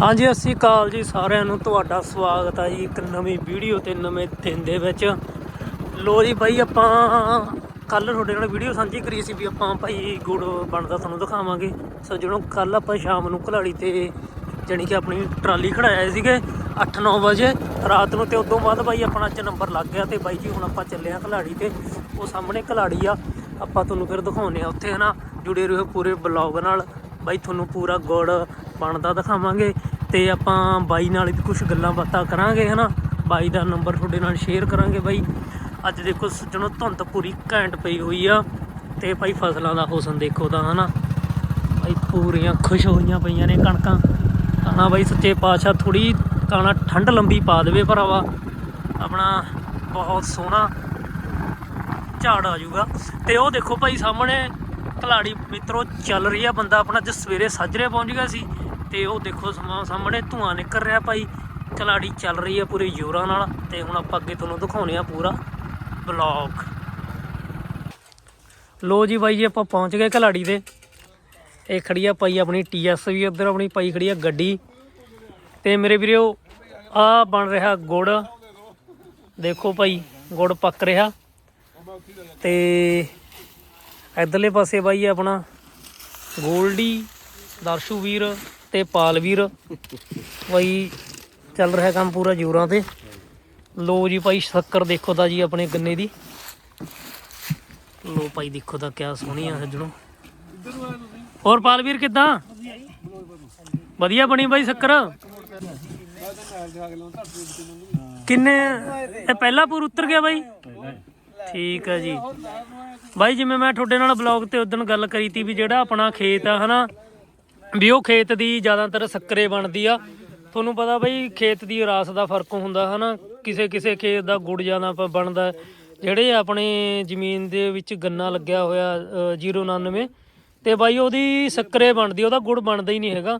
ਹਾਂਜੀ ਅਸੀਂ ਅਕਾਲ ਜੀ ਸਾਰਿਆਂ ਨੂੰ। ਤੁਹਾਡਾ ਸਵਾਗਤ ਹੈ ਜੀ ਇੱਕ ਨਵੀਂ ਵੀਡੀਓ ਤੇ ਨਵੇਂ ਦਿਨ ਦੇ ਵਿੱਚ। ਲੋ ਜੀ ਬਾਈ, ਆਪਾਂ ਕੱਲ ਤੁਹਾਡੇ ਨਾਲ ਵੀਡੀਓ ਸਾਂਝੀ ਕਰੀ ਸੀ ਵੀ ਆਪਾਂ ਭਾਈ ਗੁੜ ਬਣਦਾ ਤੁਹਾਨੂੰ ਦਿਖਾਵਾਂਗੇ। ਸੋ ਜਦੋਂ ਕੱਲ ਆਪਾਂ ਸ਼ਾਮ ਨੂੰ ਘਲਾੜੀ ਤੇ ਜਾਣੀ ਕਿ ਆਪਣੀ ਟਰਾਲੀ ਖੜਾਇਆ ਸੀਗੇ 8-9 ਵਜੇ, ਰਾਤ ਨੂੰ ਤੇ ਉਦੋਂ ਬਾਅਦ ਬਾਈ ਆਪਣਾ ਅੱਜ ਨੰਬਰ ਲੱਗ ਗਿਆ ਤੇ ਬਾਈ ਜੀ ਹੁਣ ਆਪਾਂ ਚੱਲੇ ਆ ਘਲਾੜੀ ਤੇ। ਉਹ ਸਾਹਮਣੇ ਘਲਾੜੀ ਆ, ਆਪਾਂ ਤੁਹਾਨੂੰ ਫਿਰ ਦਿਖਾਉਨੇ ਆ ਉੱਥੇ ਹਨਾ, ਜੁੜੇ ਰਹੋ ਪੂਰੇ ਬਲੌਗ ਨਾਲ। ਬਾਈ, ਤੁਹਾਨੂੰ ਪੂਰਾ ਗੁੜ ਬਣਦਾ ਦਿਖਾਵਾਂਗੇ ਤੇ ਆਪਾਂ ਬਾਈ ਨਾਲ ਵੀ ਕੁਝ ਗੱਲਾਂ ਬਾਤਾਂ ਕਰਾਂਗੇ, ਹਨਾ? ਬਾਈ ਦਾ ਨੰਬਰ ਤੁਹਾਡੇ ਨਾਲ ਸ਼ੇਅਰ ਕਰਾਂਗੇ ਬਾਈ। ਅੱਜ ਦੇਖੋ ਸੱਜਣੋ ਧੁੰਦ ਪੂਰੀ ਘੈਂਟ ਪਈ ਹੋਈ ਆ ਤੇ ਭਾਈ ਫਸਲਾਂ ਦਾ ਹੁਸਨ ਦੇਖੋ ਤਾਂ, ਹਨਾ? ਭਾਈ ਪੂਰੀਆਂ ਖੁਸ਼ ਹੋਈਆਂ ਪਈਆਂ ਨੇ ਕਣਕਾਂ। ਕਾਣਾ ਬਾਈ ਸੱਚੇ ਪਾਤਸ਼ਾਹ ਥੋੜੀ ਕਾਣਾ ਠੰਡ ਲੰਬੀ ਪਾ ਦੇਵੇ ਭਰਾਵਾ। ਆਪਣਾ ਬਹੁਤ ਸੋਹਣਾ ਝਾੜ ਆ ਜਾਊਗਾ। ਤੇ ਉਹ ਦੇਖੋ ਭਾਈ ਸਾਹਮਣੇ ਕਲਾੜੀ ਮਿੱਤਰੋ ਚੱਲ ਰਹੀ ਆ। ਬੰਦਾ ਆਪਣਾ ਅੱਜ ਸਵੇਰੇ ਸਾਜਰੇ ਪਹੁੰਚ ਗਿਆ ਸੀ। ਤੇ ਉਹ ਦੇਖੋ ਸਮਾ- ਸਾਹਮਣੇ ਧੂਆਂ ਨਿਕਲ ਰਿਹਾ ਭਾਈ। ਕਲਾੜੀ ਚੱਲ ਰਹੀ ਹੈ ਪੂਰੇ ਜ਼ੋਰਾਂ ਨਾਲ ਤੇ ਹੁਣ ਆਪਾਂ ਅੱਗੇ ਤੁਹਾਨੂੰ ਦਿਖਾਉਣੇ ਆ ਪੂਰਾ ਬਲੌਗ। ਲੋ ਜੀ ਬਾਈ ਜੀ, ਆਪਾਂ ਪਹੁੰਚ ਗਏ ਕਲਾੜੀ ਤੇ ਇਹ ਖੜੀ ਆ ਪਾਈ ਆਪਣੀ ਟੀਐਸ ਵੀ ਉੱਧਰ ਆਪਣੀ ਪਾਈ ਖੜੀ ਆ ਗੱਡੀ। ਤੇ ਮੇਰੇ ਵੀਰੋ, ਆ ਬਣ ਰਿਹਾ ਗੁੜ। ਦੇਖੋ ਭਾਈ, ਗੁੜ ਪੱਕ ਰਿਹਾ। ਤੇ ਇਧਰਲੇ ਪਾਸੇ ਬਾਈ ਆਪਣਾ ਗੋਲਡੀ, ਦਰਸ਼ੂ ਵੀਰ। ਤੇ ਪਾਲ ਵੀਰ। ਬਾਈ, ਚੱਲ ਰਿਹਾ ਕੰਮ ਪੂਰਾ ਜੋਰਾਂ ਤੇ। ਲੋ ਜੀ ਭਾਈ, ਸ਼ੱਕਰ ਦੇਖੋ ਤਾਂ ਜੀ ਆਪਣੇ ਗੰਨੇ ਦੀ। ਲੋ ਭਾਈ, ਦੇਖੋ ਤਾਂ ਕਿਆ ਸੋਹਣੀ ਆ ਸੱਜਣੋ। ਹੋਰ ਪਾਲ ਕਿਦਾਂ? ਵਧੀਆ ਬਣੀ ਬਾਈ ਸ਼ੱਕਰ? ਕਿੰਨੇ? ਇਹ ਪਹਿਲਾ ਪੂਰ ਉਤਰ ਗਿਆ ਬਾਈ? ਠੀਕ ਹੈ ਜੀ। ਬਾਈ, ਜਿਵੇਂ ਮੈਂ ਤੁਹਾਡੇ ਨਾਲ ਬਲੌਗ ਤੇ ਉਦੋਂ ਗੱਲ ਕਰੀ ਤੀ ਵੀ ਜਿਹੜਾ ਆਪਣਾ ਖੇਤ ਆ, ਹਨਾ? ਵੀ ਉਹ ਖੇਤ ਦੀ ਜ਼ਿਆਦਾਤਰ ਸ਼ੱਕਰੇ ਬਣਦੀ ਆ। ਤੁਹਾਨੂੰ ਪਤਾ ਬਈ ਖੇਤ ਦੀ ਰਾਸ ਦਾ ਫ਼ਰਕ ਹੁੰਦਾ ਹਨਾ। ਕਿਸੇ ਕਿਸੇ ਖੇਤ ਦਾ ਗੁੜ ਜ਼ਿਆਦਾ ਬਣਦਾ। ਜਿਹੜੇ ਆਪਣੇ ਜ਼ਮੀਨ ਦੇ ਵਿੱਚ ਗੰਨਾ ਲੱਗਿਆ ਹੋਇਆ ਅ, 099 ਤੇ ਬਾਈ ਉਹਦੀ ਸ਼ੱਕਰੇ ਬਣਦੀ ਉਹਦਾ ਗੁੜ ਬਣਦਾ ਹੀ ਨਹੀਂ ਹੈਗਾ।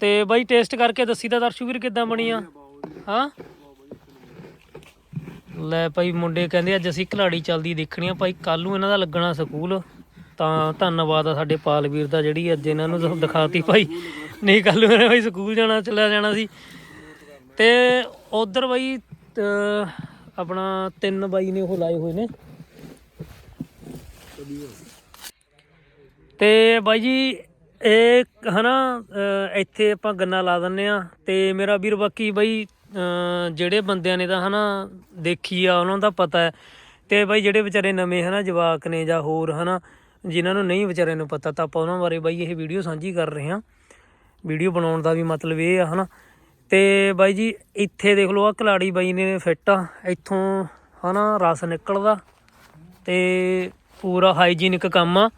ਤੇ ਬਾਈ ਟੇਸਟ ਕਰਕੇ ਦੱਸੀ ਦਾ ਦਰਸ਼ੂ ਵੀਰ ਕਿੱਦਾਂ ਬਣੀ ਆ? ਹਾਂ? ਲੈ ਭਾਈ ਮੁੰਡੇ ਕਹਿੰਦੇ ਅੱਜ ਅਸੀਂ ਖਿਲਾੜੀ ਚੱਲਦੀ ਦੇਖਣੀ ਆ। ਭਾਈ ਕੱਲ ਨੂੰ ਇਹਨਾਂ ਦਾ ਲੱਗਣਾ ਸਕੂਲ। ਤਾਂ ਧੰਨਵਾਦ ਆ ਸਾਡੇ ਪਾਲ ਵੀਰ ਦਾ ਜਿਹੜੀ ਅੱਜ ਇਹਨਾਂ ਨੂੰ ਦਿਖਾਤੀ ਭਾਈ। ਨਹੀਂ ਕੱਲ ਨੂੰ ਇਹਨੇ ਭਾਈ ਸਕੂਲ ਜਾਣਾ, ਚਲਾ ਜਾਣਾ ਸੀ। ਤੇ ਉਧਰ ਬਾਈ ਆਪਣਾ ਤਿੰਨ ਬਾਈ ਨੇ ਉਹ ਲਾਏ ਹੋਏ ਨੇ। ਤੇ ਬਾਈ ਜੀ, ਇਹ ਹਨਾ, ਅਹ, ਇੱਥੇ ਆਪਾਂ ਗੰਨਾ ਲਾ ਦਿੰਨੇ ਆ। ਤੇ ਮੇਰਾ ਵੀਰ ਬਾਕੀ ਬਾਈ ਜਿਹੜੇ ਬੰਦਿਆਂ ਨੇ ਤਾਂ ਹਨਾ, ਦੇਖੀ ਆ, ਉਹਨਾਂ ਦਾ ਪਤਾ ਹੈ। ਤੇ ਬਾਈ ਜਿਹੜੇ ਵਿਚਾਰੇ ਨਵੇਂ ਹਨਾ, ਜਵਾਕ ਨੇ ਜਾਂ ਹੋਰ ਹਨਾ ਜਿਨ੍ਹਾਂ ਨੂੰ ਨਹੀਂ ਵਿਚਾਰਿਆਂ ਨੂੰ ਪਤਾ, ਤਾਂ ਆਪਾਂ ਉਹਨਾਂ ਬਾਰੇ ਬਾਈ ਇਹ ਵੀਡੀਓ ਸਾਂਝੀ ਕਰ ਰਹੇ ਹਾਂ। ਵੀਡੀਓ ਬਣਾਉਣ ਦਾ ਵੀ ਮਤਲਬ ਇਹ ਆ, ਹਨਾ। ਤੇ ਬਾਈ ਜੀ, ਇੱਥੇ ਦੇਖ ਲਓ ਆ ਕਲਾੜੀ ਬਾਈ ਨੇ ਫਿੱਟ ਆ। ਇੱਥੋਂ, ਹਨਾ, ਰਸ ਨਿਕਲਦਾ ਤੇ ਪੂਰਾ ਹਾਈਜੀਨਿਕ ਕੰਮ ਆ।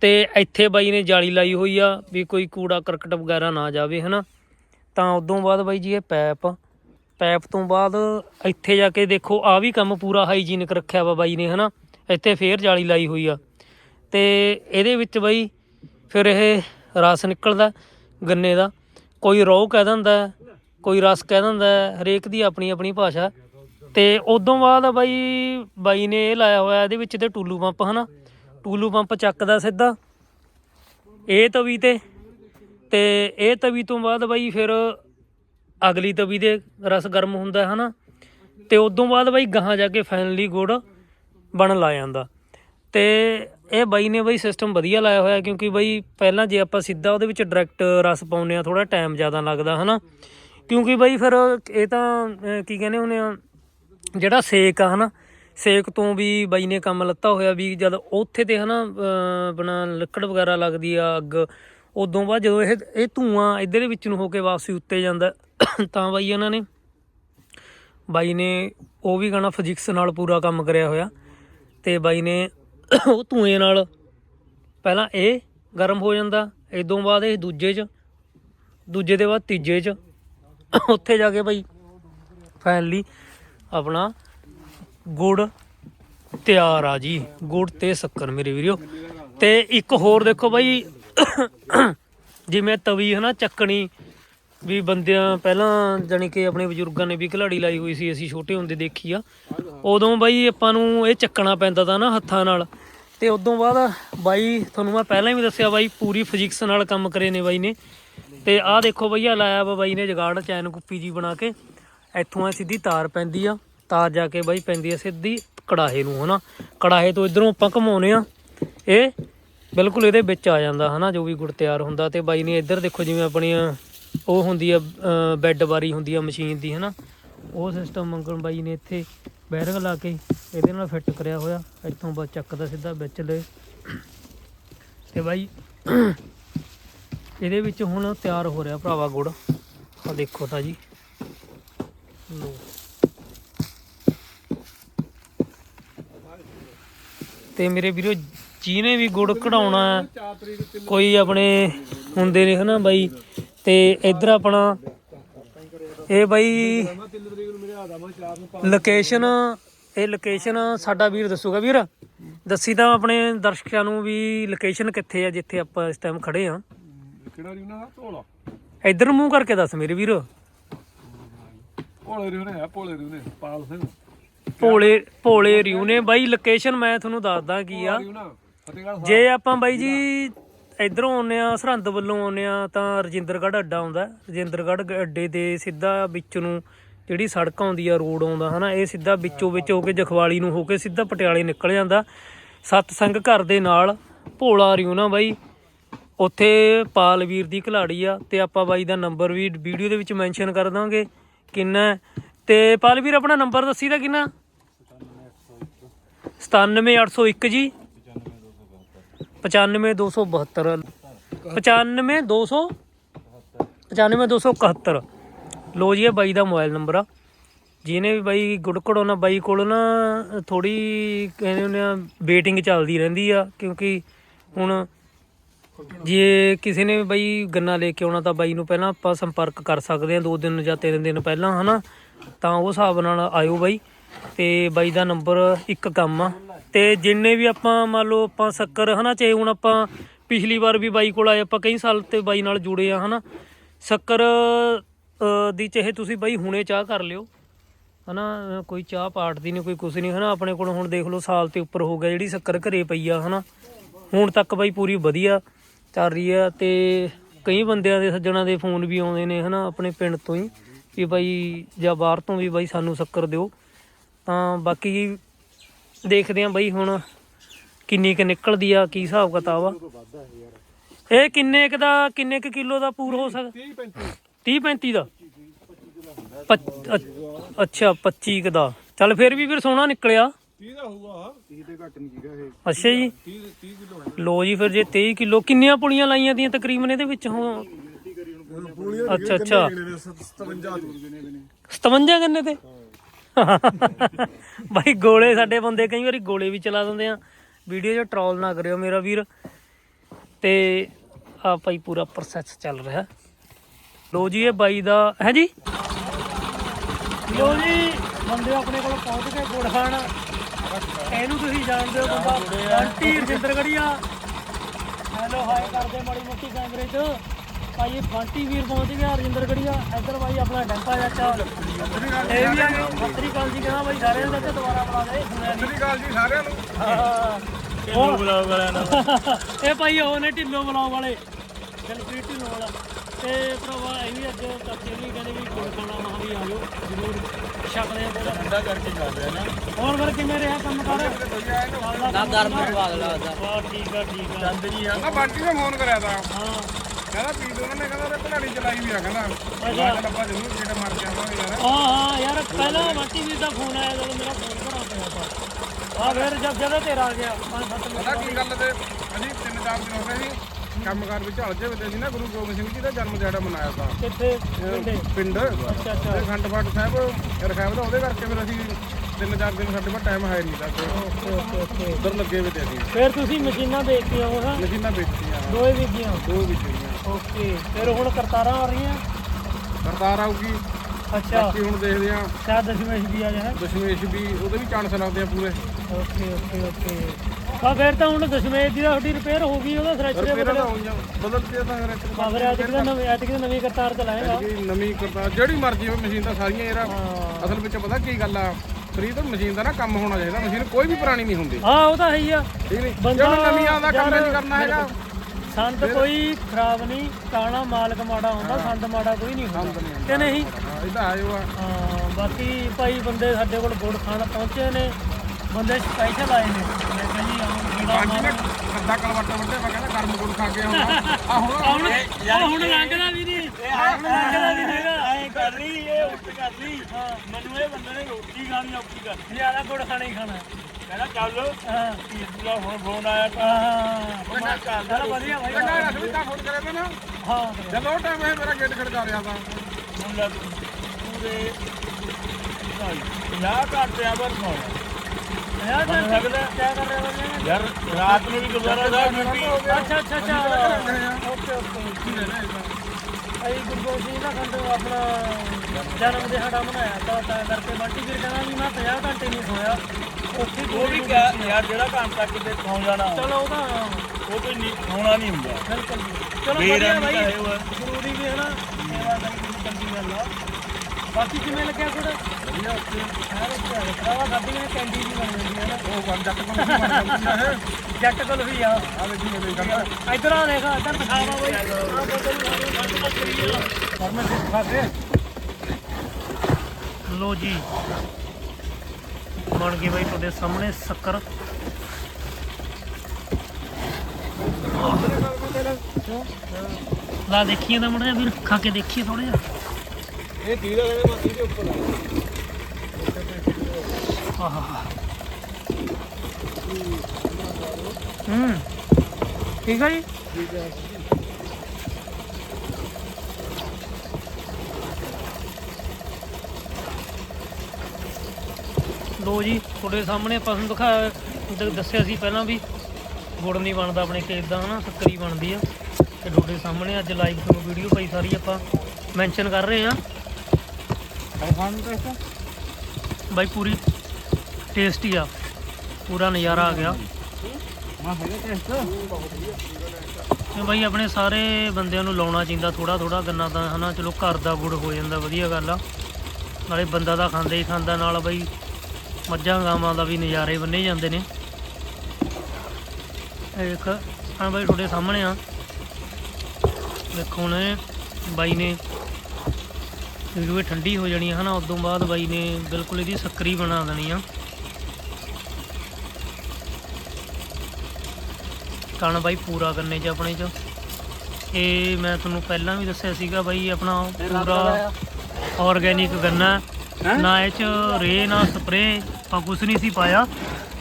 ਤੇ ਇੱਥੇ ਬਾਈ ਨੇ ਜਾਲੀ ਲਾਈ ਹੋਈ ਆ ਵੀ ਕੋਈ ਕੂੜਾ ਕਰਕਟ ਵਗੈਰਾ ਨਾ ਜਾਵੇ, ਹਨਾ। ਤਾਂ ਉਦੋਂ ਬਾਅਦ ਬਾਈ ਜੀ ਇਹ ਪੈਪ ਪੈਪ ਤੋਂ ਬਾਅਦ ਇੱਥੇ ਜਾ ਕੇ ਦੇਖੋ ਆ ਵੀ ਕੰਮ ਪੂਰਾ ਹਾਈਜੀਨਿਕ ਰੱਖਿਆ ਵਾ ਬਾਈ ਨੇ, ਹਨਾ। ਇੱਥੇ ਫੇਰ ਜਾਲੀ ਲਾਈ ਹੋਈ ਆ। ਤੇ ਇਹਦੇ ਵਿੱਚ ਬਈ ਫਿਰ ਇਹ ਰਸ ਨਿਕਲਦਾ ਗੰਨੇ ਦਾ। ਕੋਈ ਰੋਹ ਕਹਿ ਦਿੰਦਾ, ਕੋਈ ਰਸ ਕਹਿ ਦਿੰਦਾ, ਹਰੇਕ ਦੀ ਆਪਣੀ ਆਪਣੀ ਭਾਸ਼ਾ। ਤੇ ਉਦੋਂ ਬਾਅਦ ਬਾਈ ਬਾਈ ਨੇ ਇਹ ਲਾਇਆ ਹੋਇਆ ਇਹਦੇ ਵਿੱਚ ਤੇ ਟੂਲੂ ਪੰਪ ਹਨਾ। ਟੂਲੂ ਪੰਪ ਚੱਕਦਾ ਸਿੱਧਾ। ਇਹ ਤਵੀ ਤੇ ਤੇ ਇਹ ਤਵੀ ਤੋਂ ਬਾਅਦ ਬਾਈ ਫਿਰ ਅਗਲੀ ਤਵੀ ਦੇ ਰਸ ਗਰਮ ਹੁੰਦਾ ਹੈ ਹਨਾ। ਤੇ ਉਦੋਂ ਬਾਅਦ ਬਾਈ ਗਾਹਾਂ ਜਾ ਕੇ ਫਾਈਨਲੀ ਗੁੜ ਬਣਨ ਲਾ ਜਾਂਦਾ। ਤੇ ਇਹ ਬਾਈ ਨੇ ਬਾਈ ਸਿਸਟਮ ਵਧੀਆ ਲਾਇਆ ਹੋਇਆ ਕਿਉਂਕਿ ਬਾਈ ਪਹਿਲਾਂ ਜੇ ਆਪਾਂ ਸਿੱਧਾ ਉਹਦੇ ਵਿੱਚ ਡਾਇਰੈਕਟ ਰਸ ਪਾਉਂਦੇ ਆ ਥੋੜਾ ਟਾਈਮ ਜ਼ਿਆਦਾ ਲੱਗਦਾ ਹਨਾ? ਕਿਉਂਕਿ ਬਾਈ ਫਿਰ ਇਹ ਤਾਂ ਕੀ ਕਹਿੰਦੇ ਹੁੰਦੇ ਆ ਜਿਹੜਾ ਸੇਕ ਆ ਹਨਾ? ਸੇਕ ਤੋਂ ਵੀ ਬਾਈ ਨੇ ਕੰਮ ਲੱਤਾ ਹੋਇਆ ਵੀ ਜਦ ਉੱਥੇ ਤੇ ਹਨਾ ਅਹ, ਆਪਣਾ ਲੱਕੜ ਵਗੈਰਾ ਲੱਗਦੀ ਆ ਅੱਗ ਉਦੋਂ ਬਾਅਦ ਜਦੋਂ ਇਹ ਇਹ ਧੂਆਂ ਇੱਧਰ ਦੇ ਵਿੱਚ ਨੂੰ ਹੋ ਕੇ ਵਾਪਸੀ ਉੱਤੇ ਜਾਂਦਾ ਤਾਂ ਬਾਈ ਇਹਨਾਂ ਨੇ ਬਾਈ ਨੇ ਉਹ ਵੀ ਗਾਣਾ ਫਿਜ਼ਿਕਸ ਨਾਲ ਪੂਰਾ ਕੰਮ ਕਰਿਆ ਹੋਇਆ ਤੇ ਬਾਈ ਨੇ ਉਹ ਧੂਏ ਨਾਲ ਪਹਿਲਾਂ ਇਹ ਗਰਮ ਹੋ ਜਾਂਦਾ ਇਦੋਂ ਬਾਅਦ ਇਹ ਦੂਜੇ 'ਚ, ਦੂਜੇ ਦੇ ਬਾਅਦ ਤੀਜੇ 'ਚ, ਉੱਥੇ ਜਾ ਕੇ ਬਾਈ ਫਾਈਨਲੀ ਆਪਣਾ ਗੁੜ ਤਿਆਰ ਆ ਜੀ, ਗੁੜ ਤੇ ਸ਼ੱਕਰ ਮੇਰੇ ਵੀਰੋ ਤੇ ਇੱਕ ਹੋਰ ਦੇਖੋ ਬਾਈ, ਜਿਵੇਂ ਤਵੀ ਹਨਾ ਚੱਕਣੀ, ਵੀ ਬੰਦਿਆਂ ਪਹਿਲਾਂ ਜਾਣੀ ਕਿ ਆਪਣੇ ਬਜ਼ੁਰਗਾਂ ਨੇ ਵੀ ਘਲਾੜੀ ਲਾਈ ਹੋਈ ਸੀ, ਅਸੀਂ ਛੋਟੇ ਹੁੰਦੇ ਦੇਖੀ ਆ। ਉਦੋਂ ਬਾਈ ਆਪਾਂ ਨੂੰ ਇਹ ਚੱਕਣਾ ਪੈਂਦਾ ਤਾਂ ਨਾ ਹੱਥਾਂ ਨਾਲ। ਤੇ ਉਦੋਂ ਬਾਅਦ ਬਾਈ, ਤੁਹਾਨੂੰ ਮੈਂ ਪਹਿਲਾਂ ਵੀ ਦੱਸਿਆ ਬਾਈ, ਪੂਰੀ ਫਿਜ਼ਿਕਸ ਨਾਲ ਕੰਮ ਕਰੇ ਨੇ ਬਾਈ ਨੇ। ਤੇ ਆਹ ਦੇਖੋ ਭਈਆ ਲਾਇਆ ਵਾ ਬਾਈ ਨੇ ਜਗਾੜ, ਚੈਨ ਕੁੱਪੀ ਜੀ ਬਣਾ ਕੇ। ਇੱਥੋਂ ਆ ਸਿੱਧੀ ਤਾਰ ਪੈਂਦੀ ਆ, ਤਾਰ ਜਾ ਕੇ ਬਾਈ ਪੈਂਦੀ ਆ ਸਿੱਧੀ ਕੜਾਹੇ ਨੂੰ, ਹਨਾ। ਕੜਾਹੇ ਤੋਂ ਇਧਰੋਂ ਆਪਾਂ ਘਮਾਉਨੇ ਆ, ਇਹ ਬਿਲਕੁਲ ਇਹਦੇ ਵਿੱਚ ਆ ਜਾਂਦਾ, ਹਨਾ, ਜੋ ਵੀ ਗੁੜ ਤਿਆਰ ਹੁੰਦਾ। ਤੇ ਬਾਈ ਨੇ ਇੱਧਰ ਦੇਖੋ ਜਿਵੇਂ ਆਪਣੀਆਂ ਉਹ ਹੁੰਦੀ ਆ, ਅਹ ਬੈੱਡ ਵਾਰੀ ਹੁੰਦੀ ਆ ਮਸ਼ੀਨ ਦੀ, ਹਨਾ। ਉਹ ਸਿਸਟਮ ਮੰਗਣ ਬਾਈ ਨੇ ਇੱਥੇ ਬੈਰਿੰਗ ਲਾ ਕੇ ਇਹਦੇ ਨਾਲ ਫਿੱਟ ਕਰਿਆ ਹੋਇਆ। ਇੱਥੋਂ ਬਸ ਚੱਕਦਾ ਸਿੱਧਾ ਵਿੱਚ ਲੈ। ਤੇ ਬਾਈ ਇਹਦੇ ਵਿੱਚ ਹੁਣ ਤਿਆਰ ਹੋ ਰਿਹਾ ਭਰਾਵਾ ਗੁੜ। ਆ ਦੇਖੋ ਤਾਂ ਜੀ। ਲਓ। ਤੇ ਮੇਰੇ ਵੀਰੋ, ਜਿਹਨੇ ਵੀ ਗੁੜ ਕਢਾਉਣਾ ਕੋਈ ਆਪਣੇ ਹੁੰਦੇ ਨੇ ਹਨਾ ਬਾਈ। ਤੇ ਇੱਧਰ ਆਪਣਾ, ਇਹ ਬਾਈ ਲੋਕੇਸ਼ਨ ਇਹ ਲੋਕੇਸ਼ਨ ਸਾਡਾ ਵੀਰ ਦੱਸੂਗਾ ਵੀਰ। ਦੱਸੀ ਤਾਂ ਆਪਣੇ ਦਰਸ਼ਕਾਂ ਨੂੰ ਵੀ ਲੋਕੇਸ਼ਨ ਕਿੱਥੇ ਆ ਜਿੱਥੇ ਆਪਾਂ ਇਸ ਟਾਈਮ ਖੜੇ ਆ ਕਿਹੜਾ ਰਿਉਣਾ ਦਾ? ਢੋਲਾ ਇੱਧਰ ਮੂੰਹ ਕਰਕੇ ਦੱਸ ਮੇਰੇ ਵੀਰ। ਭੋਲੇ ਰਿਉਣੇ ਆ ਭੋਲੇ ਰਿਉਣੇ ਪਾਲ ਸਿੰਘ। ਭੋਲੇ ਭੋਲੇ ਰਿਊ ਨੇ ਬਾਈ ਲੋਕੇਸ਼ਨ ਮੈਂ ਤੁਹਾਨੂੰ ਦੱਸਦਾ ਕੀ ਆ। ਜੇ ਆਪਾਂ ਬਾਈ ਜੀ ਇਧਰੋਂ ਆਉਂਦੇ ਆ ਸਰਹੰਦ ਵੱਲੋਂ ਆਉਂਦੇ ਆ ਤਾਂ ਰਜਿੰਦਰਗੜ੍ਹ ਅੱਡਾ ਆਉਂਦਾ। ਰਜਿੰਦਰਗੜ੍ਹ ਅੱਡੇ ਦੇ ਸਿੱਧਾ ਵਿੱਚ ਨੂੰ ਜਿਹੜੀ ਸੜਕ ਆਉਂਦੀ ਆ, ਰੋਡ ਆਉਂਦਾ, ਹਨਾ, ਇਹ ਸਿੱਧਾ ਵਿੱਚੋਂ ਵਿੱਚ ਹੋ ਕੇ ਜਖਵਾਲੀ ਨੂੰ ਹੋ ਕੇ ਸਿੱਧਾ ਪਟਿਆਲੇ ਨਿਕਲ ਜਾਂਦਾ। ਸਤਸੰਗ ਘਰ ਦੇ ਨਾਲ, ਭੋਲਾ ਰਿਊ ਨਾ ਬਾਈ। ਉੱਥੇ ਪਾਲਵੀਰ ਦੀ ਘਲਾੜੀ ਆ, ਤੇ ਆਪਾਂ ਬਾਈ ਦਾ ਨੰਬਰ ਵੀ ਵੀਡੀਓ ਦੇ ਵਿੱਚ ਮੈਂਸ਼ਨ ਕਰ ਦਾਂਗੇ। ਕਿੰਨਾ ਹੈ। ਤੇ ਪਾਲਵੀਰ, ਆਪਣਾ ਨੰਬਰ ਦੱਸੀ ਦਾ ਕਿੰਨਾ? 97801 ਜੀ। 95272 95200 95271 ਲੋ ਜੀ, ਇਹ ਬਾਈ ਦਾ ਮੋਬਾਈਲ ਨੰਬਰ ਆ। ਜਿਹਨੇ ਵੀ ਬਾਈ ਗੁੜ ਘੜਾਉਣਾ ਬਾਈ ਕੋਲ ਨਾ ਥੋੜੀ ਕਹਿੰਦੇ ਹੁੰਦੇ ਆ ਵੇਟਿੰਗ ਚੱਲਦੀ ਰਹਿੰਦੀ ਆ, ਕਿਉਂਕਿ ਹੁਣ ਜੇ ਕਿਸੇ ਨੇ ਬਾਈ ਗੰਨਾ ਲੈ ਕੇ ਆਉਣਾ ਤਾਂ ਬਾਈ ਨੂੰ ਪਹਿਲਾਂ ਆਪਾਂ ਸੰਪਰਕ ਕਰ ਸਕਦੇ ਆ, ਦੋ ਦਿਨ ਜਾਂ ਤਿੰਨ ਦਿਨ ਪਹਿਲਾਂ, ਹਨਾ? ਤਾਂ ਉਹ ਹਿਸਾਬ ਨਾਲ ਆਇਓ ਬਾਈ। ਤੇ ਬਾਈ ਦਾ ਨੰਬਰ ਇੱਕ ਕੰਮ ਆ। ਤੇ ਜਿੰਨੇ ਵੀ ਆਪਾਂ ਮੰਨ ਲਓ, ਆਪਾਂ ਸ਼ੱਕਰ, ਹਨਾ? ਚਾਹੇ ਹੁਣ ਆਪਾਂ ਪਿਛਲੀ ਵਾਰ ਵੀ ਬਾਈ ਕੋਲ ਆਏ, ਆਪਾਂ ਕਈ ਸਾਲ ਤੇ ਬਾਈ ਨਾਲ ਜੁੜੇ ਆ, ਹਨਾ? ਸ਼ੱਕਰ ਦੀ ਚਾਹੇ ਤੁਸੀਂ ਬਾਈ ਹੁਣੇ ਚਾਹ ਕਰ ਲਿਓ। ਹਨਾ ਅ, ਕੋਈ ਚਾਹ ਪਾਟਦੀ ਨਹੀਂ ਕੋਈ ਕੁਛ ਨਹੀਂ ਹਨਾ ਆਪਣੇ ਕੋਲ ਹੁਣ ਦੇਖ ਲਓ ਸਾਲ ਤੇ ਉੱਪਰ ਹੋ ਗਿਆ ਜਿਹੜੀ ਸ਼ੱਕਰ ਘਰੇ ਪਈ ਆ ਹਨਾ। ਹੁਣ ਤੱਕ ਬਾਈ ਪੂਰੀ ਵਧੀਆ ਚੱਲ ਰਹੀ ਆ ਤੇ ਕਈ ਬੰਦਿਆਂ ਦੇ ਸੱਜਣਾ ਦੇ ਫੋਨ ਵੀ ਆਉਂਦੇ ਨੇ ਹਨਾ ਆਪਣੇ ਪਿੰਡ ਤੋਂ ਹੀ ਵੀ ਬਾਈ ਜਾਂ ਬਾਹਰ ਤੋਂ ਵੀ ਬਾਈ ਸਾਨੂੰ ਸ਼ੱਕਰ ਦਿਓ। ਤਾਂ ਬਾਕੀ ਦੇਖਦੇ ਆਂ ਬਾਈ ਹੁਣ ਕਿੰਨੀ ਕੁ ਨਿਕਲਦੀ ਆ ਕੀ ਹਿਸਾਬ ਕਿਤਾਬ ਆ। ਇਹ ਕਿੰਨੇ ਕ ਦਾ ਕਿੰਨੇ ਕ ਕਿਲੋ ਦਾ ਪੂਰ ਹੋ ਸਕਦਾ? 30 35 30 35 ਦਾ? ਪੱਚ- ਅੱਛ- ਅੱਛਾ 25 ਕ ਦਾ। ਚੱਲ ਫਿਰ ਵੀ ਫਿਰ ਸੋਹਣਾ ਨਿਕਲਿਆ। 30 ਦਾ ਹੋਊਗਾ 30 ਤੇ ਘੱਟ ਨਹੀਂ ਸੀਗਾ ਇਹ। ਅੱਛਾ ਜੀ। 30 30 ਕਿਲੋ ਹੈ। ਲੋ ਜੀ ਫਿਰ ਜੇ 23 ਕਿਲੋ ਕਿੰਨੀਆਂ ਪੁਲੀਆਂ ਲਾਈਆਂ ਦੀਆਂ ਤਕਰੀਬਨ ਇਹਦੇ ਵਿੱਚ ਪੂਲੀਆਂ ਅੱਛਾ ਅੱਛਾ। 57 57 ਗੰਨੇ ਤੇ ਬਾਈ ਗੋਲੇ ਸਾਡੇ ਬੰਦੇ ਕਈ ਵਾਰੀ ਗੋਲੇ ਵੀ ਚਲਾ ਦਿੰਦੇ ਆ। ਵੀਡੀਓ 'ਚ ਟਰੋਲ ਨਾ ਕਰਿਓ ਮੇਰਾ ਵੀਰ। ਤੇ ਆ ਭਾਈ ਪੂਰਾ ਪ੍ਰੋਸੈਸ ਚੱਲ ਰਿਹਾ। ਲੋ ਜੀ ਇਹ ਬਾਈ ਦਾ ਹੈ ਜੀ? ਲੋ ਜੀ ਬੰਦੇ ਆਪਣੇ ਕੋਲ ਪਹੁੰਚ ਗਏ ਗੁੜ ਖਾਣ। ਇਹਨੂੰ ਤੁਸੀਂ ਜਾਣਦੇ ਹੋ ਬੰਦਾ ਬੰਟੀ ਰਜਿੰਦਰਗੜੀਆ। ਹੈਲੋ ਹਾਈ ਕਰਦੇ ਮਾੜੀ ਮੋਟੀ ਕੈਮਰੇ 'ਚ। ਭਾਈ ਬੰਟੀ ਵੀਰ ਪਹੁੰਚ ਗਿਆ ਰਜਿੰਦਰਗੜੀਆ। ਇੱਧਰ ਭਾਈ ਆਪਣਾ ਡੰਪਾ ਚਾਚਾ ਇਹ ਵੀ ਆ ਗਏ। ਸਤਿ ਸ੍ਰੀ ਅਕਾਲ ਜੀ ਕਹਿੰਦਾ ਭਾਈ ਸਾਰਿਆਂ ਤੇ ਦੁਬਾਰਾ ਬੁਲਾ ਦੇ ਸੁਣਿਆ ਨਹੀਂ। ਸਤਿ ਸ਼੍ਰੀ ਅਕਾਲ ਜੀ ਸਾਰਿਆਂ ਨੂੰ। ਢਿੱਲੋ ਬਲੌਗ ਵਾਲਿਆਂ ਨਾਲ? ਇਹ ਭਾਈ ਉਹ ਨੇ ਢਿੱਲੋ ਬਲੌਗ ਵਾਲੇ। ਦਿਲਪ੍ਰੀਤ ਢਿੱਲੋ ਵਾਲਾ। ਤੇ ਭਰਾਵਾ ਇਹ ਵੀ ਅੱਜ ਚਾਚੇ ਵੀ ਕਹਿੰਦੇ ਵੀ ਗੁੜ ਖਾਣਾ ਮਹਾਂ ਵੀ ਆ ਜਾਓ ਜ਼ਰੂਰ। ਛਕਦੇ ਆ ਪੂਰਾ ਠੰਡਾ ਕਰਕੇ ਖਾ ਲਿਆ ਨਾ। ਹੋਰ ਫਿਰ ਕਿਵੇਂ ਰਿਹਾ ਕੰਮ ਕਰ? ਨਾ ਗਰਮ ਸਵਾਦ ਲੱਗਦਾ ਹਾਂ ਠੀਕ ਆ ਠੀਕ ਆ। ਚੰਦ ਜੀ ਆ। ਆ ਬਾਂਟੀ ਨੇ ਫੋਨ ਕਰਿਆ ਤਾਂ। ਹਾਂ। ਕਹਿੰਦਾ ਪੀ ਦੋ ਨੇ ਕਹਿੰਦਾ ਉਹਦੇ ਭਲਾੜੀ ਚਲਾਈ ਵੀ ਆ ਕਹਿੰਦਾ। ਅੱਛਾ। ਚੱਲ ਆਪਾਂ ਜ਼ਰੂਰ ਜਿਹੜਾ ਮਰ ਜਾਵਾਂਗੇ ਯਾਰ। ਹਾਂ ਹਾਂ ਯਾਰ ਪਹਿਲਾਂ ਮਾਟੀ ਵੀਰ ਦਾ ਫੋਨ ਆਇਆ ਜਦੋਂ ਮੇਰਾ ਫੋਨ ਘਰਾਂ ਪਿਆ ਤਾ। ਆ ਫਿਰ ਜਦ ਜਦੋਂ ਤੇਰਾ ਆ ਗਿਆ ਪੰਜ ਸੱਤ ਮਿੰਟ ਪਤਾ ਕੀ ਗੱਲ ਤੇ ਅਸੀਂ ਤਿੰਨ ਚਾਰ ਦਿਨ ਹੋ ਗਏ ਸੀ। ਕੰਮਕਾਰ ਵਿੱਚ ਹਲਜੇ ਵਿੱਚ ਸੀ ਨਾ ਗੁਰੂ ਗੋਬਿੰਦ ਸਿੰਘ ਜੀ ਦਾ ਜਨਮ ਦਿਹਾੜਾ ਮਨਾਇਆ ਤਾਂ। ਕਿੱਥੇ? ਪਿੰਡੇ? ਪਿੰਡ। ਅੱਛਾ ਅੱਛਾ। ਤੇ ਖੰਡ ਪਾਠ ਸਾਹਿਬ ਰਖਾਇਬ ਦਾ ਉਹਦੇ ਕਰਕੇ ਫਿਰ ਅਸੀਂ ਤਿੰਨ ਚਾਰ ਦਿਨ ਸਾਡੇ ਕੋਲ ਟਾਈਮ ਹੈ ਨਹੀਂ ਤਾਂ ਓਕੇ ਓਕੇ ਓਕੇ। ਉਧਰ ਲੱਗੇ ਹੋਏ ਤੇ ਅਸੀਂ। ਫਿਰ ਤੁਸੀਂ ਮਸ਼ੀਨਾਂ ਵੇਚਤੀਆਂ ਹੋ ਹਾਂ? ਮਸ਼ੀਨਾਂ ਵੇਚੀਆਂ ਦੋਏ ਵੇਚੀਆਂ ਦੋ ਵਿਚੜੀਆਂ ਓਕੇ। ਫਿਰ ਹੁਣ ਕਰਤਾਰਾਂ ਆ ਰਹੀਆਂ? ਕਰਤਾਰ ਆਊਗੀ। ਅੱਛਾ। ਬਾਕੀ ਹੁਣ ਦੇਖਦੇ ਆ ਸ਼ਾਇਦ ਦਸ਼ਮੇਸ਼ ਵੀ ਆ ਜਾਏ ਦਸ਼ਮੇਸ਼ ਵੀ ਉਹਦੇ ਵੀ ਚਾਂਸ ਲੱਗਦੇ ਆ ਪੂਰੇ। Okay okay okay. ਆ ਫਿਰ ਤਾਂ ਹੁਣ ਦਸ਼ਮੇਸ਼ ਦੀ ਤਾਂ ਤੁਹਾਡੀ ਰਿਪੇਅਰ ਹੋ ਗਈ ਉਹਦਾ ਥ੍ਰੈਸ਼ਰ ਬਦਲ ਤਾਂ ਹੋਈਆਂ ਬਦਲਦੇ ਤਾਂ ਰੈਕਟਰ ਆ ਫਿਰ ਨਵੀਂ ਅੱਜ ਕਿਤੇ ਨਵੀਂ ਕਰਤਾਰ ਚਲਾਏਗਾ? ਜੀ ਨਵੀਂ ਕਰਤਾਰ? ਜਿਹੜੀ ਮਰਜ਼ੀ ਹੋਵੇ ਮਸ਼ੀਨ ਤਾਂ ਸਾਰੀਆਂ ਯਾਰ। ਹਾਂ। ਅਸਲ ਵਿੱਚ ਪਤਾ ਕੀ ਗੱਲ ਆ? ਫਰੀ ਤਾਂ ਮਸ਼ੀਨ ਦਾ ਨਾ ਕੰਮ ਹੋਣਾ ਚਾਹੀਦਾ। ਮਸ਼ੀਨ ਕੋਈ ਵੀ ਪੁਰਾਣੀ ਨਹੀਂ ਹੁੰਦੀ। ਹਾਂ ਉਹ ਤਾਂ ਹੈ ਹੀ ਆ। ਠੀਕ ਨਹੀਂ? ਜਿਹੜਾ ਨਵੀਂ ਆਉਂਦਾ ਕੰਮ ਨਹੀਂ ਕਰਨਾ ਹੈਗਾ। ਸੰਦ ਕੋਈ ਖਰਾਬ ਨਹੀਂ। ਕਾਣਾ ਮਾਲਕ ਮਾੜਾ ਹੁੰਦਾ ਸੰਦ ਮਾੜਾ ਕੋਈ ਨਹੀਂ ਹੁੰਦਾ। ਕਿ ਨਹੀਂ? ਇਹਦਾ ਆਇਓ ਆ। ਹਾਂ ਬਾਕੀ ਭਾਈ ਬੰਦੇ ਸਾਡੇ ਕੋਲ ਖਾਣ ਪਹੁੰਚੇ ਨੇ। ਬੰਦੇ ਸਪੈਸ਼ਲ ਆਏ ਨੇ ਮੈਂ ਕਿਹਾ ਜੀ ਆਉਂ ਜਿਹੜਾ ਹਾਂਜੀ ਨੇ ਕੱਦਾ ਕਲਵੱਟੇ ਵੱਡੇ ਮੈਂ ਕਹਿੰਦਾ ਗਰਮ ਗੁੜ ਖਾ ਕੇ ਆਉਣਾ ਆ ਹੁਣ ਹੁਣ ਹੁਣ ਲੰਘਦਾ ਵੀ ਨਹੀਂ ਹੁਣ ਲੰਘਦਾ ਵੀ ਨਹੀਂ ਐਂ ਕਰ ਲਈ ਇਹ ਉੱਠ ਕਰ ਲਈ ਮੈਨੂੰ ਇਹ ਬੰਦੇ ਨੇ ਰੋਟੀ ਖਾਣੀ ਔਖੀ ਕਰ ਜ਼ਿਆਦਾ ਗੁੜ ਖਾਣਾ ਹੀ ਖਾਣਾ ਕਹਿੰਦਾ ਚੱਲ ਹਾਂ ਦਾ ਹੁਣ ਫੋਨ ਆਇਆ ਤਾਂ ਮੈਂ ਚੱਲ ਚਲੋ ਵਧੀਆ ਭਾਈ ਚੰਗਾ ਰਸਮੀ ਤਾਂ ਫੋਨ ਕਰਿਆ ਤਾ ਨਾ ਹਾਂ ਜਦੋਂ ਟਾਈਮ ਇਹ ਮੇਰਾ ਗੇਟ ਖੜਕਾ ਰਿਹਾ ਤਾਂ ਲੱਗ ਪੂਰੇ ਪੰਜਾਹ ਘੰਟੇ ਆ ਬਰ ਸੌਣਾ ਯਾਰ ਬਣ ਸਕਦਾ? ਕੀ ਕਰ ਰਹੇ ਹੋ ਯਾਰ ਰਾਤ ਨੂੰ ਵੀ ਗੁਰਦੁਆਰਾ ਸਾਹਿਬ ਡਿਊਟੀ ਅੱਛਾ ਅੱਛਾ ਅੱਛਾ। Okay okay. ਅਸੀਂ ਗੁਰੂ ਗੋਬਿੰਦ ਸਿੰਘ ਦਾ ਖੰਡ ਆਪਣਾ ਜਨਮ ਦਿਹਾੜਾ ਮਨਾਇਆ ਤਾਂ ਤਾਂ ਕਰਕੇ ਬਾਕੀ ਵੀਰ ਕਹਿੰਦਾ ਵੀ ਮੈਂ 50 ਘੰਟੇ ਨਹੀਂ ਸੋਇਆ। ਉੱਥੇ ਹੀ ਉਹ ਵੀ ਕਿਆ ਯਾਰ ਜਿਹੜਾ ਕੰਮ ਤੱਕ ਕਿਤੇ ਸੌ ਜਾਣਾ। ਚਲੋ ਉਹਦਾ ਉਹ ਕੋਈ ਨਹੀਂ ਹੋਣਾ ਨਹੀਂ ਹੁੰਦਾ। ਬਿਲਕੁਲ ਜੀ। ਚਲੋ ਵੀਰ ਵਧੀਆ ਐਵੇਂ ਬਾਈ ਤਾਂ ਹੈ ਉਹ ਹੈ। ਜ਼ਰੂਰੀ ਵੀ ਹੈ ਨਾ। ਸੇਵਾ ਕਰੀ ਕੋਈ ਚੰਗੀ ਗੱਲ ਆ। ਬਾਕੀ ਕਿਵੇਂ ਲੱਗਿਆ ਕੁੜ ਵਧੀਆ ਉੱਥੇ ਯਾਰ ਉੱਥੇ ਭਰਾਵਾ ਸਾਡੀਆਂ ਕੈਂਡੀ ਵੀ ਨਾ ਬਣ ਜੱਟ ਕੋਲ ਵੀ ਆ। ਇਧਰ ਆ ਦੇਖ ਇਧਰ ਦਿਖਾਵਾ ਬਈ ਦੇ ਲੋ ਜੀ। ਬਣ ਗਈ ਬਾਈ ਤੁਹਾਡੇ ਸਾਹਮਣੇ ਸ਼ੱਕਰ। ਲਾ ਦੇਖੀਏ ਤਾਂ ਮੜਾ ਵੀਰ ਖਾ ਕੇ ਦੇਖੀਏ ਥੋੜਾ ਜਿਹਾ। ਇਹ ਤੀਰ ਵਾਲੇ ਮੈਂ ਤੀਰ ਦੇ ਉੱਪਰ ਆਹਾ। ਹੂੰ। ਠੀਕ ਹੈ ਜੀ? ਲੋ ਜੀ ਤੁਹਾਡੇ ਸਾਹਮਣੇ ਆਪਾਂ ਤੁਹਾਨੂੰ ਦਿਖਾਇਆ ਦ- ਦੱਸਿਆ ਸੀ ਪਹਿਲਾਂ ਵੀ ਗੁੜ ਨਹੀਂ ਬਣਦਾ ਆਪਣੇ ਖੇਤ ਦਾ ਹਨਾ? ਸ਼ੱਕਰੀ ਬਣਦੀ ਆ। ਤੇ ਤੁਹਾਡੇ ਸਾਹਮਣੇ ਅੱਜ ਲਾਈਵ ਤੁਹਾਨੂੰ ਵੀਡੀਓ ਪਾਈ ਸਾਰੀ ਆਪਾਂ ਮੈਂਸ਼ਨ ਕਰ ਰਹੇ ਆ। ਬਾਈ ਪੂਰੀ ਟੇਸਟੀ ਆ। ਪੂਰਾ ਨਜ਼ਾਰਾ ਆ ਗਿਆ। ਮੈਂ ਹੈਗਾ ਟੈਸਟ ਤੇ ਬਾਈ ਆਪਣੇ ਸਾਰੇ ਬੰਦਿਆਂ ਨੂੰ ਲਾਉਣਾ ਚਾਹੀਦਾ ਥੋੜਾ ਥੋੜਾ ਗੰਨਾ ਤਾਂ ਹਨਾ ਚਲੋ ਘਰ ਦਾ ਗੁੜ ਹੋ ਜਾਂਦਾ ਵਧੀਆ ਗੱਲ ਆ। ਨਾਲੇ ਬੰਦਾ ਤਾਂ ਖਾਂਦਾ ਹੀ ਖਾਂਦਾ ਨਾਲ ਬਾਈ ਮੱਝਾਂ ਗਾਵਾਂ ਦਾ ਵੀ ਨਜ਼ਾਰੇ ਬੰਨੇ ਜਾਂਦੇ ਨੇ। ਇਹ ਦੇਖ ਹਾਂ ਬਾਈ ਤੁਹਾਡੇ ਸਾਹਮਣੇ ਆ। ਦੇਖੋ ਇਹ ਬਾਈ ਨੇ ਇਹ ਠੰਡੀ ਹੋ ਜਾਣੀ ਆ ਹਨਾ ਉਦੋਂ ਬਾਅਦ ਬਾਈ ਨੇ ਬਿਲਕੁਲ ਇਹਦੀ ਸ਼ੱਕਰੀ ਬਣਾ ਦੇਣੀ ਆ। ਕਣ ਬਾਈ ਪੂਰਾ ਕਰਨੇ ਚ ਆਪਣੇ ਚ। ਇਹ ਮੈਂ ਤੁਹਾਨੂੰ ਪਹਿਲਾਂ ਵੀ ਦੱਸਿਆ ਸੀਗਾ ਬਾਈ ਆਪਣਾ ਪੂਰਾ ਆਰਗੇਨਿਕ ਗੰਨਾ। ਨਾ ਇਹ ਚ ਰੇ ਨਾ ਸਪਰੇ ਆਪਾਂ ਕੁਛ ਨਹੀਂ ਸੀ ਪਾਇਆ।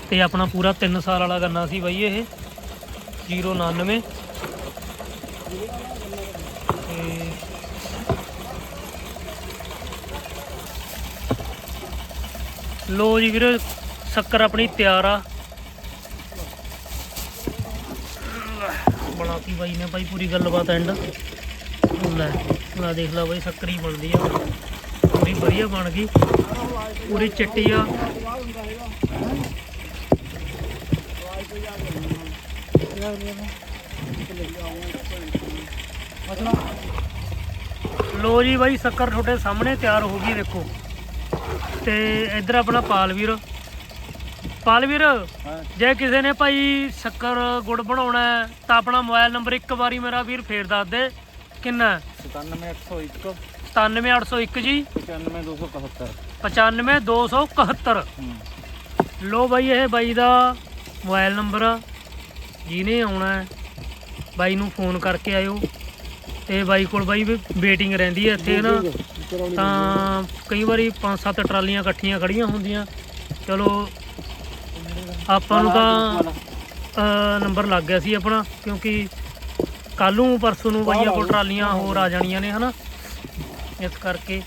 ਤੇ ਆਪਣਾ ਪੂਰਾ 3 ਸਾਲ ਵਾਲਾ ਗੰਨਾ ਸੀ ਬਾਈ ਇਹ। 099 ਤੇ ਲੋ ਜੀ ਵੀਰੇ ਸ਼ੱਕਰ ਆਪਣੀ ਤਿਆਰ ਆ। ਬਣਾਤੀ ਬਾਈ ਨੇ ਬਾਈ ਪੂਰੀ ਗੱਲਬਾਤ ਐਂਡ ਲੈ ਲੈ ਦੇਖ ਲਾ ਬਾਈ ਸ਼ੱਕਰੀ ਬਣਦੀ ਆ। ਪੂਰੀ ਵਧੀਆ ਬਣ ਗਈ। ਪੂਰੀ ਚਿੱਟੀ ਆ। ਲੋ ਜੀ ਬਾਈ ਸ਼ੱਕਰ ਤੁਹਾਡੇ ਸਾਹਮਣੇ ਤਿਆਰ ਹੋ ਗਈ ਦੇਖੋ ਤੇ ਇੱਧਰ ਆਪਣਾ ਪਾਲਵੀਰ ਪਾਲਵੀਰ ਜੇ ਕਿਸੇ ਨੇ ਭਾਈ ਸ਼ੱਕਰ ਗੁੜ ਬਣਾਉਣਾ ਹੈ, ਤਾਂ ਆਪਣਾ ਮੋਬਾਈਲ ਨੰਬਰ ਇੱਕ ਵਾਰੀ ਮੇਰਾ ਵੀਰ ਫੇਰ ਦੱਸ ਦੇ। ਕਿੰਨਾ 97801 97801 ਜੀ। 95271 95271 ਲੋ ਬਾਈ ਇਹ ਬਾਈ ਦਾ ਮੋਬਾਈਲ ਨੰਬਰ। ਜਿਹਨੇ ਆਉਣਾ ਬਾਈ ਨੂੰ ਫੋਨ ਕਰਕੇ ਆਇਓ। ਤੇ ਬਾਈ ਕੋਲ ਬਾਈ ਵੇਟਿੰਗ ਰਹਿੰਦੀ ਹੈ ਇੱਥੇ ਨਾ? ਤਾਂ ਕਈ ਵਾਰੀ 5-7 ਟਰਾਲੀਆਂ ਇਕੱਠੀਆਂ ਖੜੀਆਂ ਹੁੰਦੀਆਂ। ਚਲੋ ਆਪਾਂ ਨੂੰ ਤਾਂ ਨੰਬਰ ਲੱਗ ਗਿਆ ਸੀ ਆਪਣਾ, ਕਿਉਂਕਿ ਕੱਲ ਨੂੰ ਪਰਸੋਂ ਨੂੰ ਬਾਈਆਂ ਆਪਾਂ ਟਰਾਲੀਆਂ ਹੋਰ ਆ ਜਾਣੀਆਂ ਨੇ, ਹਨਾ? ਇਸ ਕਰਕੇ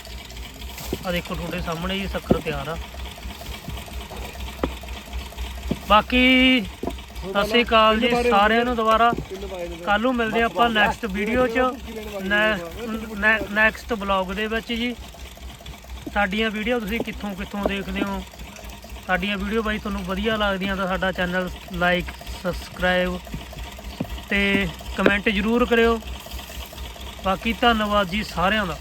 ਆ ਦੇਖੋ ਤੁਹਾਡੇ ਸਾਹਮਣੇ ਹੀ ਸ਼ੱਕਰ ਤਿਆਰ ਆ। ਬਾਕੀ, ਸਤਿ ਸ਼੍ਰੀ ਅਕਾਲ ਜੀ ਸਾਰਿਆਂ ਨੂੰ ਦੁਬਾਰਾ। ਕੱਲ ਨੂੰ ਮਿਲਦੇ ਆਪਾਂ ਨੈਕਸਟ ਵੀਡੀਓ 'ਚ ਨੈਕਸਟ ਬਲੌਗ ਦੇ ਵਿੱਚ ਜੀ। ਸਾਡੀਆਂ ਵੀਡੀਓ ਤੁਸੀਂ ਕਿੱਥੋਂ ਕਿੱਥੋਂ ਦੇਖਦੇ ਹੋ? ਸਾਡੀਆਂ ਵੀਡੀਓ ਬਾਈ ਤੁਹਾਨੂੰ ਵਧੀਆ ਲੱਗਦੀਆਂ ਤਾਂ ਸਾਡਾ ਚੈਨਲ ਲਾਈਕ, ਸਬਸਕ੍ਰਾਈਬ ਤੇ ਕਮੈਂਟ ਜ਼ਰੂਰ ਕਰਿਓ। ਬਾਕੀ ਧੰਨਵਾਦ ਜੀ ਸਾਰਿਆਂ ਦਾ।